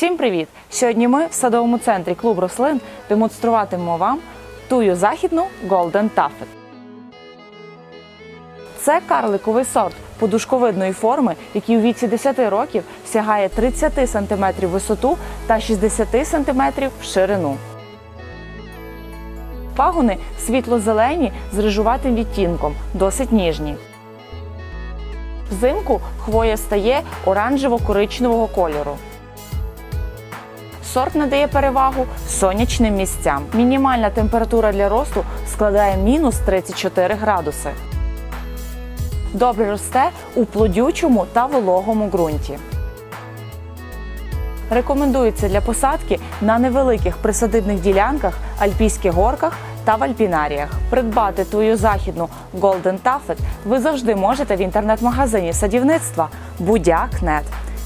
Всім привіт! Сьогодні ми в садовому центрі клуб рослин демонструватимемо вам тую західну Golden Tuffet. Це карликовий сорт подушковидної форми, який у віці 10 років сягає 30 см висоту та 60 см ширину. Пагони світло-зелені з рижуватим відтінком, досить ніжні. Взимку хвоя стає оранжево-коричневого кольору. Сорт надає перевагу сонячним місцям. Мінімальна температура для росту складає мінус 34 градуси. Добре росте у плодючому та вологому ґрунті. Рекомендується для посадки на невеликих присадибних ділянках, альпійських горках та в альпінаріях. Придбати твою західну Golden Tuffet ви завжди можете в інтернет-магазині садівництва Будяк.нет.